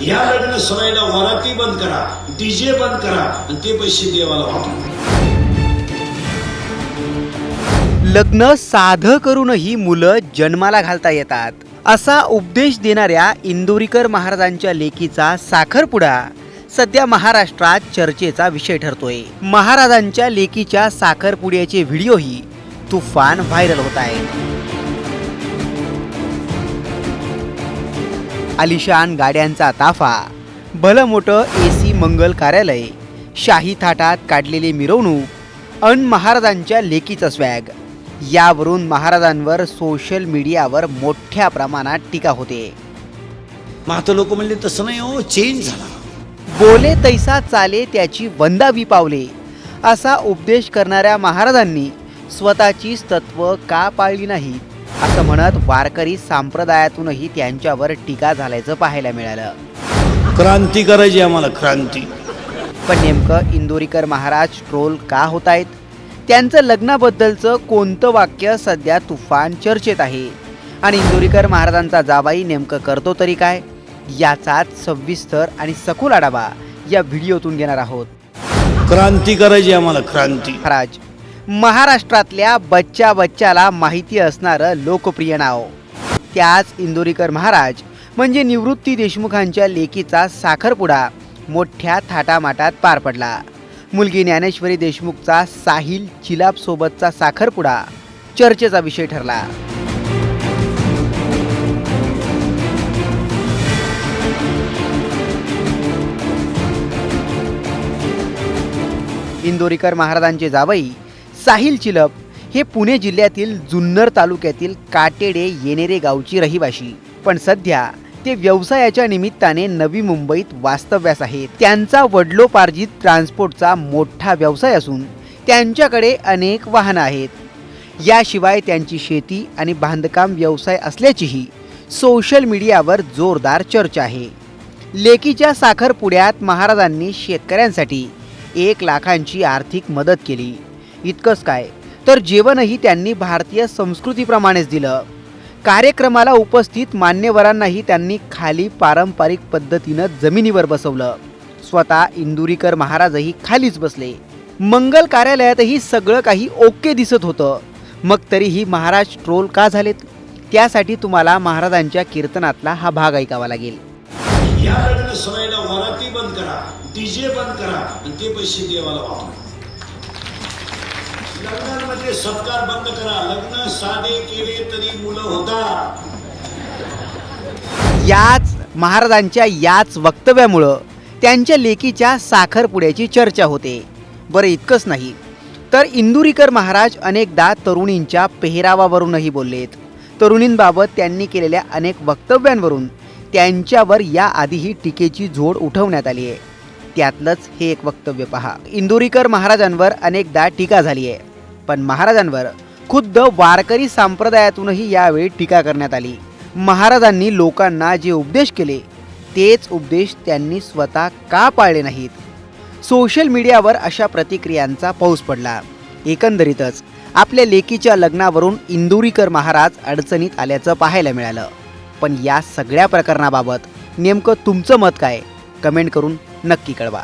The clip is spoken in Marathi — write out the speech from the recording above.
या लग्न सराईला वराती बंद करा डीजे बंद करा आणि ते पैसे देवाला वापरा लग्न साधं करूनही मुलं जन्माला घालता येतात. असा उपदेश देणाऱ्या इंदोरीकर महाराजांच्या लेकीचा साखरपुडा सध्या महाराष्ट्रात चर्चेचा विषय ठरतोय. महाराजांच्या लेकीच्या साखरपुड्याचे व्हिडिओही तुफान व्हायरल होत आहेत. आलिशान गाड्यांचा ताफा भलं मोठं ए सी मंगल कार्यालय शाही थाटात काढलेली मिरवणूक अन महाराजांच्या लेकीचं स्वॅग. यावरून महाराजांवर सोशल मीडियावर मोठ्या प्रमाणात टीका होते. मग आता लोक म्हणले तसं नाही हो चेंज झाला. बोले तैसा चाले त्याची वंदावी पावले असा उपदेश करणाऱ्या महाराजांनी स्वतःचीच तत्व का पाळली नाही असं म्हणत वारकरी संप्रदायातूनही त्यांच्यावर टीका झाल्याचं पाहायला मिळालं. क्रांती करायची आम्हाला क्रांती. पण नेमकं इंदोरीकर महाराज ट्रोल का होत आहेत त्यांचं लग्नाबद्दलचं कोणतं वाक्य सध्या तुफान चर्चेत आहे? आणि इंदोरीकर महाराजांचा जावाई नेमकं करतो तरी काय? याचाच सविस्तर आणि सखोल आढावा या व्हिडिओतून घेणार आहोत. क्रांती करायची आम्हाला क्रांती. महाराज महाराष्ट्रातल्या बच्चा बच्चाला माहिती असणारं लोकप्रिय नाव. त्याच इंदोरीकर महाराज म्हणजे निवृत्ती देशमुखांच्या लेकीचा साखरपुडा मोठ्या थाटामाटात पार पडला. मुलगी ज्ञानेश्वरी देशमुखचा साहिल चिलाबसोबतचा साखरपुडा चर्चेचा विषय ठरला. इंदोरीकर महाराजांचे जावई साहिल चिलप हे पुणे जिल्ह्यातील जुन्नर तालुक्यातील काटेडे येनेरे गावची रहिवाशी. पण सध्या ते व्यवसायाच्या निमित्ताने नवी मुंबईत वास्तव्यास आहेत. त्यांचा वडलोपार्जित ट्रान्सपोर्टचा मोठा व्यवसाय असून त्यांच्याकडे अनेक वाहनं आहेत. याशिवाय त्यांची शेती आणि बांधकाम व्यवसाय असल्याचीही सोशल मीडियावर जोरदार चर्चा आहे. लेकीच्या साखरपुड्यात महाराजांनी शेतकऱ्यांसाठी एक लाखांची आर्थिक मदत केली. इतकंच काय. तर जेवणही त्यांनी भारतीय संस्कृतीप्रमाणेच दिलं. कार्यक्रमाला उपस्थित मान्यवरांनाही त्यांनी खाली पारंपरिक पद्धतीनं जमिनीवर बसवलं. स्वतः इंदुरीकर महाराजही खालीच बसले. मंगल कार्यालयातही सगळं काही ओके दिसत होतं. मग तरीही महाराज ट्रोल का झालेत? त्यासाठी तुम्हाला महाराजांच्या कीर्तनातला हा भाग ऐकावा लागेल. या बंद करा डीजे बंद करा आणि ते पैसे देवाला वापरा. लग्नांमध्ये सत्कार बंद करा. लग्न साधे केले तरी मुलं होता याच महाराजांच्या याच वक्तव्यामुळं त्यांच्या लेकीच्या साखरपुड्याची चर्चा होते. बरं इतकंच नाही तर इंदुरीकर महाराज अनेकदा तरुणींच्या पेहरावावरूनही बोललेत. तरुणींबाबत त्यांनी केलेल्या अनेक वक्तव्यांवरून त्यांच्यावर याआधीही टीकेची झोड उठवण्यात आली आहे. त्यातलंच हे एक वक्तव्य पहा. इंदुरीकर महाराजांवर अनेकदा टीका झाली आहे पण महाराजांवर खुद्द वारकरी संप्रदायातूनही यावेळी टीका करण्यात आली. महाराजांनी लोकांना जे उपदेश केले तेच उपदेश त्यांनी स्वतः का पाळले नाहीत? सोशल मीडियावर अशा प्रतिक्रियांचा पाऊस पडला. एकंदरीतच आपल्या लेकीच्या लग्नावरून इंदुरीकर महाराज अडचणीत आल्याचं पाहायला मिळालं. पण या सगळ्या प्रकरणाबाबत नेमकं तुमचं मत काय? कमेंट करून नक्की कळवा.